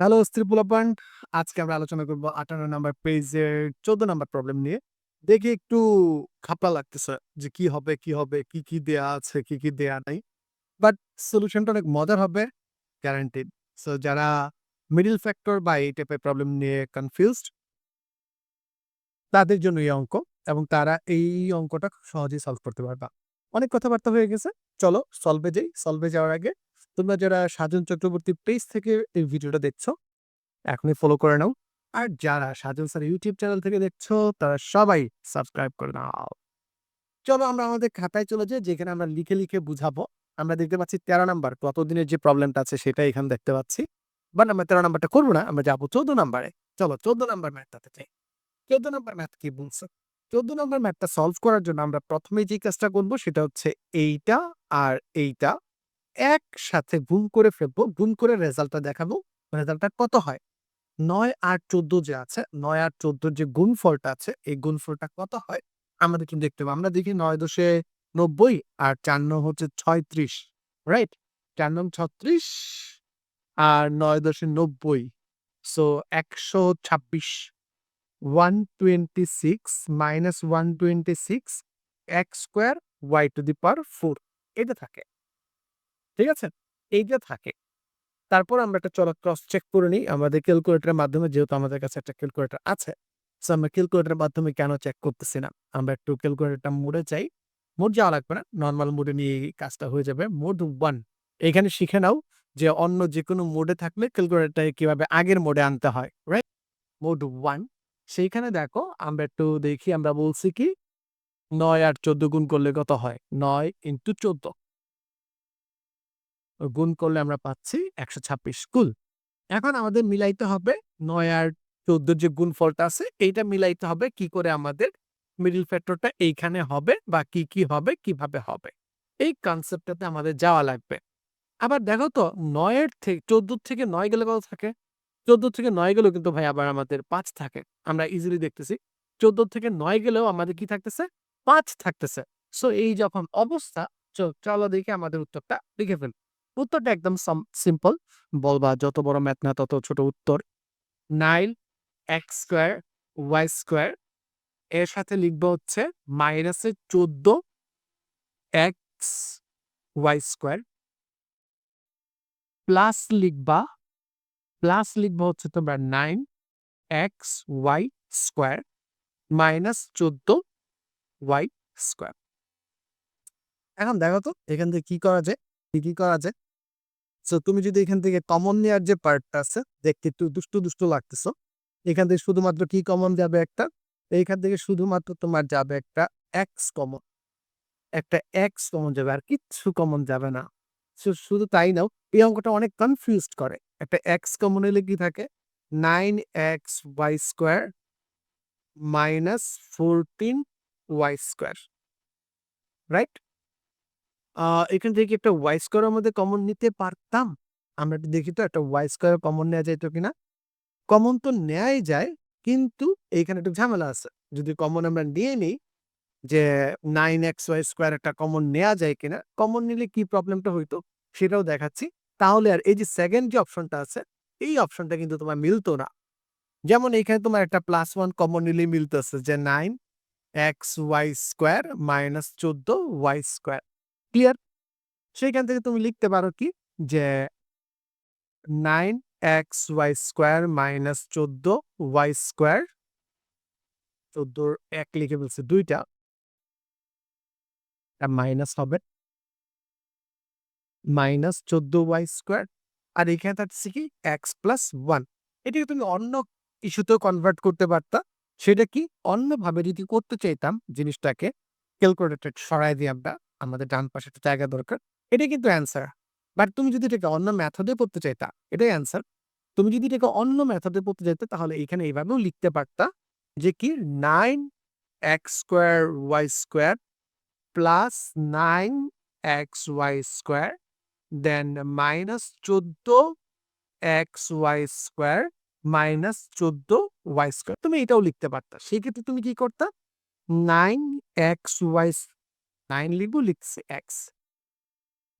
Hello স্ত্রীপুলাপান আজকে আমরা আলোচনা করব আটান্ন নাম্বার পেজের চোদ্দ নাম্বার প্রবলেম নিয়ে। দেখে একটু খাপলা লাগতেছে যে কি হবে কি হবে, কি কি দেয়া আছে, কি কি দেয়া নাই। বাট সলিউশনটা অনেক মজার হবে গ্যারান্টিড সো যারা মিডিল ফ্যাক্টর বা এই টাইপের প্রবলেম নিয়ে কনফিউজড তাদের জন্য এই অঙ্ক এবং তারা এই অঙ্কটা সহজেই সলভ করতে পারবা। অনেক কথাবার্তা হয়ে গেছে। চলো সলভে যাই। সলভে যাওয়ার আগে তোমরা যারা সাজন চক্রবর্তী পেজ থেকে এই ভিডিওটা দেখছ, এখনই ফলো করে নাও। আর যারা সাজন স্যার ইউটিউব চ্যানেল থেকে দেখছ, তারা সবাই সাবস্ক্রাইব করে নাও। চলো আমরা আমাদের খাতায় চলে যাই, যেখানে আমরা লিখে লিখে বুঝাবো। আমরা দেখতে পাচ্ছি তেরো নাম্বার, কতদিনের যে প্রবলেমটা আছে সেটা এখানে দেখতে পাচ্ছি। বাট আমরা তেরো নাম্বারটা করব না, আমরা যাব চোদ্দ নাম্বারে। চলো চোদ্দ নাম্বার ম্যাথটাতে যাই। চোদ্দ নাম্বার ম্যাথ কি বলছে? চোদ্দ নাম্বার ম্যাথটা সলভ করার জন্য আমরা প্রথমে যে কাজটা করব সেটা হচ্ছে এইটা আর এইটা একসাথে গুণ করে ফেলব, গুণ করে রেজাল্টটা দেখাবো, রেজাল্টটা কত হয়? নয় আর চোদ্দ যে আছে, নয় আর চোদ্দোর যে গুণফলটা আছে, এই গুণফলটা কত হয়? আমাদের কিন্তু দেখতে হবে আমরা দেখি নয় দশে নব্বই আর চার নং হচ্ছে ছয়ত্রিশ রাইট চার নং ছত্রিশ আর নয় দশে নব্বই সো একশো ছাব্বিশ one twenty six minus one twenty six x square y to the power four এটা থাকে। ঠিক আছে? এইটা থাকে। তারপর আমরা একটা চলো ক্রস চেক করে নিই। আমাদের ক্যালকুলেটরের মাধ্যমে, যেহেতু আমাদের কাছে একটা ক্যালকুলেটর আছে সো আমরা ক্যালকুলেটরের মাধ্যমে কেন চেক করতেছি না? আমরা একটু ক্যালকুলেটরটা মোডে চাই মোড যাওয়া লাগবে না। নর্মাল মোডে নিয়ে কাজটা হয়ে যাবে। মোড ওয়ান এখানে শিখে নাও যে অন্য যে কোনো মোডে থাকলে ক্যালকুলেটরটাকে কীভাবে আগের মোডে আনতে হয় রাইট মোড ওয়ান সেইখানে দেখো আমরা একটু দেখি, আমরা বলছি কি, নয় আর চোদ্দ গুণ করলে কত হয়? নয় ইন্টু চোদ্দ। গুণ করলে আমরা পাচ্ছি একশো ছাব্বিশ কুল। এখন আমাদের মিলাইতে হবে নয় আর চোদ্দ যে গুণফলটা আছে, এইটা মিলাইতে হবে কি করে আমাদের মিডিল ফ্যাক্টরটা এইখানে হবে বা কি কি হবে, কীভাবে হবে। এই কনসেপ্টটাতে আমাদের যাওয়া লাগবে। আবার দেখো তো, নয়ের থেকে চোদ্দ থেকে নয় গেলে কত থাকে? চোদ্দ থেকে নয় গেলেও কিন্তু ভাই আবার আমাদের পাঁচ থাকে। আমরা ইজিলি দেখতেছি চোদ্দ থেকে নয় গেলেও আমাদের কি থাকতেছে? পাঁচ থাকতেছে। সো এই যখন অবস্থা চলো দেখি আমাদের উত্তরটা লিখে ফেল। উত্তরটা একদম সিম্পল বলবা যত বড় ম্যাথ না তত ছোট উত্তর। Nine x square y square এর সাথে লিখব হচ্ছে মাইনাসে চোদ্দ এক্স ওয়াই স্কোয়ার প্লাস লিখবা প্লাস লিখব হচ্ছে তোমরা nine x y square minus চোদ্দ ওয়াই স্কোয়ার এখন দেখো তো, এখান থেকে কি করা যায়, কি কি করা যায়? সো তুমি যদি এখান থেকে কমন নেওয়ার যে পার্টটা আছে, দেখতে একটু দুষ্টু দুষ্টু লাগতেছো। এখান থেকে শুধুমাত্র কি কমন যাবে একটা? এইখান থেকে শুধুমাত্র তোমার যাবে একটা এক্স কমন একটা এক্স কমন যাবে আর কিচ্ছু কমন যাবে না। শুধু তাই নাও, এই অঙ্কটা অনেক কনফিউজড করে। একটা এক্স কমন এলে কি থাকে? Nine x y square minus fourteen y square right এখান থেকে একটা ওয়াই স্কোয়ারের মধ্যে কমন নিতে পারতাম। আমরা দেখি তো, একটা ওয়াই স্কোয়ার কমন নেওয়া যায় তো কিনা? কমন তো নেয়াই যায়, কিন্তু এইখানে একটু ঝামেলা আছে। যদি কমন আমরা নিয়ে নিই যে নাইন এক্স ওয়াই স্কোয়ার একটা কমন নেওয়া যায় কিনা কমন নিলে কি প্রবলেমটা হইতো? সেটাও দেখাচ্ছি। তাহলে আর এই যে সেকেন্ড যে অপশনটা আছে, এই অপশনটা কিন্তু তোমার মিলতো না। যেমন এইখানে তোমার একটা প্লাস ওয়ান কমন নিলে মিলতেছে যে nine x y square minus চোদ্দ ওয়াই স্কোয়ার ক্লিয়ার সেইখান থেকে তুমি লিখতে পারো কি? যে nine x y square minus চোদ্দ ওয়াই স্কোয়ার, চোদ্দোর এক লিখে ফেলছে দুইটা মাইনাস হবে মাইনাস চোদ্দ ওয়াই স্কোয়ার, আর এখানে থাকছে কি? X plus one. এটাকে তুমি অন্য ইস্যুতেও কনভার্ট করতে পারতা। সেটা কি? অন্যভাবে যদি করতে চাইতাম জিনিসটাকে ক্যালকুলেটর সরাই দিয়ে আমরা। আমাদের ডান পাশে একটা জায়গা দরকার এটা কিন্তু অ্যান্সার বাট তুমি যদি এটাকে অন্য মেথডে পড়তে চাইতা, এটাই অ্যান্সার তুমি যদি এটাকে অন্য মেথডে পড়তে চাইতে, তাহলে এখানে এইভাবেও লিখতে পারতা যে কি nine x square y square plus nine x y square then minus চোদ্দ এক্স ওয়াই স্কোয়ার মাইনাস চোদ্দ ওয়াই স্কোয়ার তুমি এটাও লিখতে পারতা। সেক্ষেত্রে তুমি কি করতা? নাইন এক্স ওয়াই নাইন লিখব, লিখছে x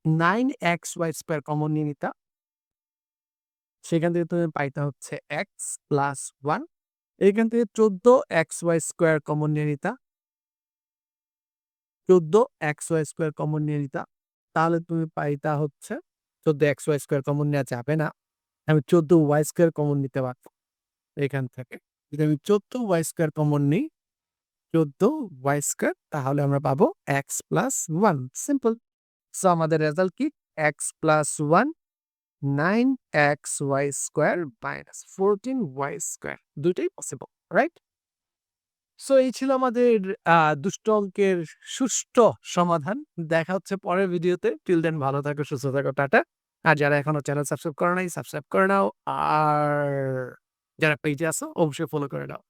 nine x y square common নিয়ে নিতা সেখান থেকে তুমি পাইতা হচ্ছে এক্স প্লাস ওয়ান এইখান থেকে চোদ্দ এক্স ওয়াই স্কোয়ার কমন নিয়ে নিতা। চোদ্দ এক্স ওয়াই স্কোয়ার কমন নিয়ে নিতা। তাহলে তুমি পাইতা হচ্ছে, চোদ্দ এক্স ওয়াই স্কোয়ার কমন নেওয়া যাবে না। আমি চোদ্দ ওয়াই স্কোয়ার কমন নিতে পারব। এখান থেকে। যদি আমি চোদ্দ ওয়াই স্কোয়ার কমন নিই চোদ্দ ওয়াই স্কোয়ার তাহলে আমরা পাবো x plus one simple so আমাদের রেজাল্ট কি? X plus one nine x y square minus fourteen y square দুটোই পসিবল রাইট সো এই ছিল আমাদের দুষ্ট অঙ্কের সুষ্ঠু সমাধান। দেখা হচ্ছে পরের ভিডিওতে। টিল দেন ভালো থাকো, সুস্থ থাকো, টাটা। আর যারা এখনও চ্যানেল সাবস্ক্রাইব করে নাই সাবস্ক্রাইব করে নাও। আর যারা পেজে আসো অবশ্যই ফলো করে নাও।